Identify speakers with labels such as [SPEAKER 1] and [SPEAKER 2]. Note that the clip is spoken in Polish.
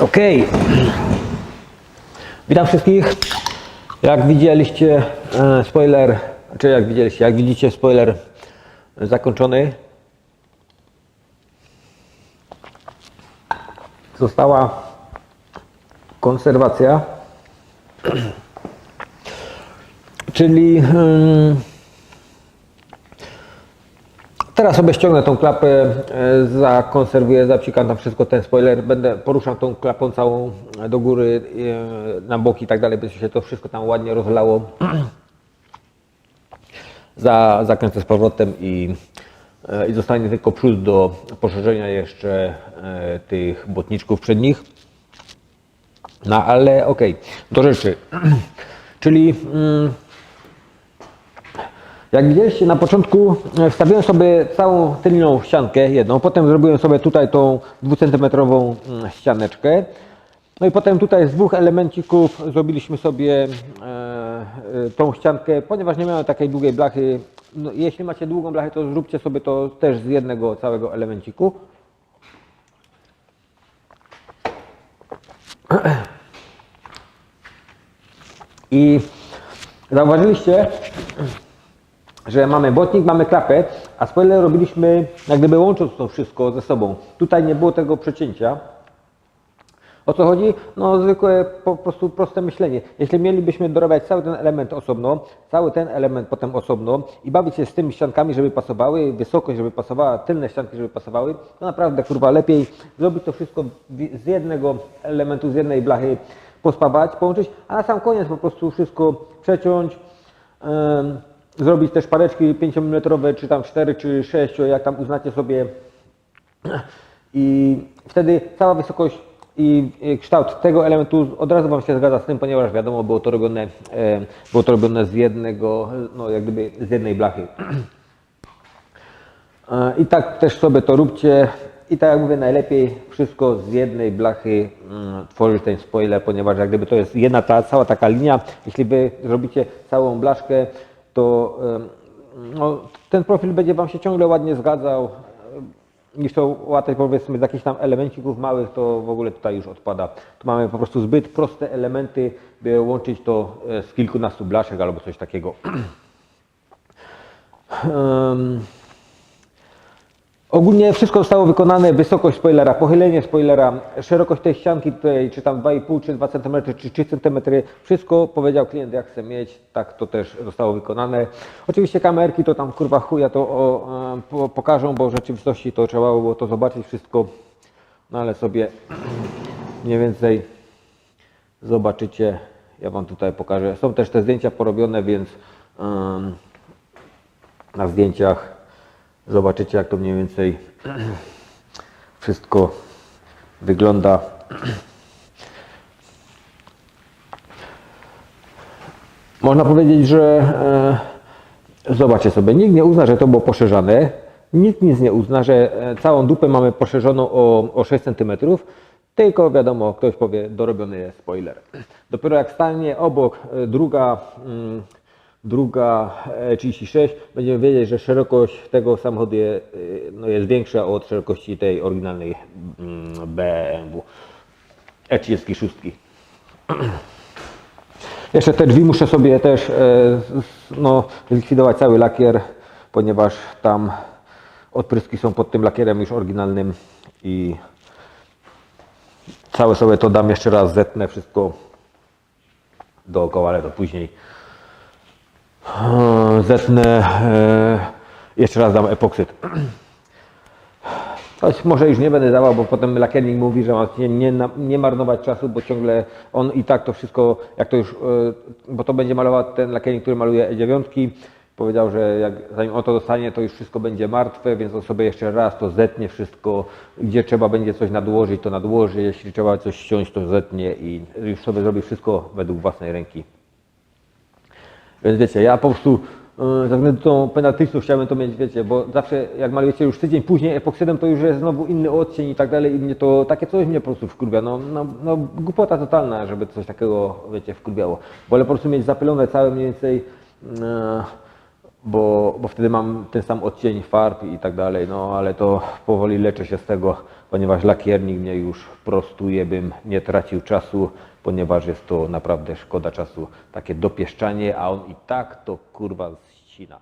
[SPEAKER 1] Okej. Witam wszystkich. Jak widzieliście e, spoiler, czy jak widzieliście, jak widzicie spoiler zakończony. Została konserwacja. Czyli Teraz sobie ściągnę tą klapę, e, zakonserwuję, zapsikam tam wszystko, ten spoiler, będę poruszał tą klapą całą do góry, e, na boki i tak dalej, by się to wszystko tam ładnie rozlało. Za, zakręcę z powrotem i, e, i zostanie tylko przód do poszerzenia jeszcze e, tych botniczków przednich. No ale okej, do rzeczy. Czyli mm, jak widzieliście na początku e, wstawiłem sobie całą tylną ściankę jedną, potem zrobiłem sobie tutaj tą dwucentymetrową mm, ścianeczkę. No i potem tutaj z dwóch elemencików zrobiliśmy sobie e, e, tą ściankę, ponieważ nie miałem takiej długiej blachy. No, jeśli macie długą blachę, to zróbcie sobie to też z jednego całego elemenciku. I zauważyliście, że mamy botnik, mamy klapę, a spoiler robiliśmy jak gdyby łącząc to wszystko ze sobą. Tutaj nie było tego przecięcia. O co chodzi? No zwykłe po prostu proste myślenie. Jeśli mielibyśmy dorabiać cały ten element osobno, cały ten element potem osobno i bawić się z tymi ściankami, żeby pasowały, wysokość, żeby pasowała, tylne ścianki, żeby pasowały, to naprawdę kurwa lepiej zrobić to wszystko z jednego elementu, z jednej blachy, pospawać, połączyć, a na sam koniec po prostu wszystko przeciąć. Zrobić też pareczki 5 mm, czy tam 4 czy 6, jak tam uznacie sobie. I wtedy cała wysokość i i kształt tego elementu od razu Wam się zgadza z tym, ponieważ wiadomo, było to robione, e, było to robione z jednego, no jak gdyby z jednej blachy. E, I tak też sobie to róbcie. I tak jak mówię, najlepiej wszystko z jednej blachy mm, tworzyć ten spoiler, ponieważ jak gdyby to jest jedna ta cała taka linia. Jeśli Wy zrobicie całą blaszkę, to no, ten profil będzie Wam się ciągle ładnie zgadzał. Niż to łatać powiedzmy z jakichś tam elemencików małych, to w ogóle tutaj już odpada. Tu mamy po prostu zbyt proste elementy, by łączyć to e, z kilkunastu blaszek albo coś takiego. Em, Ogólnie wszystko zostało wykonane, wysokość spoilera, pochylenie spoilera, szerokość tej ścianki tutaj, czy tam 2,5, czy 2 cm, czy 3 cm, wszystko powiedział klient jak chce mieć, tak to też zostało wykonane. Oczywiście kamerki to tam kurwa chuja to o, e, po, pokażą, bo w rzeczywistości to trzeba było to zobaczyć wszystko, no ale sobie mniej więcej zobaczycie, ja Wam tutaj pokażę. Są też te zdjęcia porobione, więc na zdjęciach Zobaczycie, jak to mniej więcej wszystko wygląda. Można powiedzieć, że e, zobaczcie sobie, nikt nie uzna, że to było poszerzane. Nikt nic nie uzna, że e, całą dupę mamy poszerzoną o, o 6 cm. Tylko wiadomo, ktoś powie, dorobiony jest spoiler. Dopiero jak stanie obok e, druga, mm, druga e, 36, będziemy wiedzieć, że szerokość tego samochodu je, y, no jest większa od szerokości tej oryginalnej mm, BMW E36. Jeszcze te drzwi muszę sobie też e, no, zlikwidować cały lakier, ponieważ tam odpryski są pod tym lakierem już oryginalnym i całe sobie to dam jeszcze raz, zetnę wszystko dookoła, ale to później. E, Zetnę, e, jeszcze raz dam epoksyt. Choć może już nie będę dawał, bo potem lakiernik mówi, że mam nie, nie marnować czasu, bo ciągle on i tak to wszystko, jak to już, e, bo to będzie malował ten lakiernik, który maluje E9, powiedział, że jak, zanim on to dostanie, to już wszystko będzie martwe, więc on sobie jeszcze raz to zetnie wszystko, gdzie trzeba będzie coś nadłożyć, to nadłoży, jeśli trzeba coś ściąć, to zetnie i już sobie zrobi wszystko według własnej ręki. Więc wiecie, ja po prostu yy, ze względu tą penatryczność chciałem to mieć, wiecie, bo zawsze jak malujecie już tydzień później epoksydem, to już jest znowu inny odcień i tak dalej i mnie to, takie coś mnie po prostu wkurwia, no, no, no głupota totalna, żeby coś takiego, wiecie, wkurwiało. Wolę po prostu mieć zapylone całe mniej więcej yy, bo, bo wtedy mam ten sam odcień farb i tak dalej, no ale to powoli leczę się z tego, ponieważ lakiernik mnie już prostuje, bym nie tracił czasu, ponieważ jest to naprawdę szkoda czasu, takie dopieszczanie, a on i tak to kurwa ścina.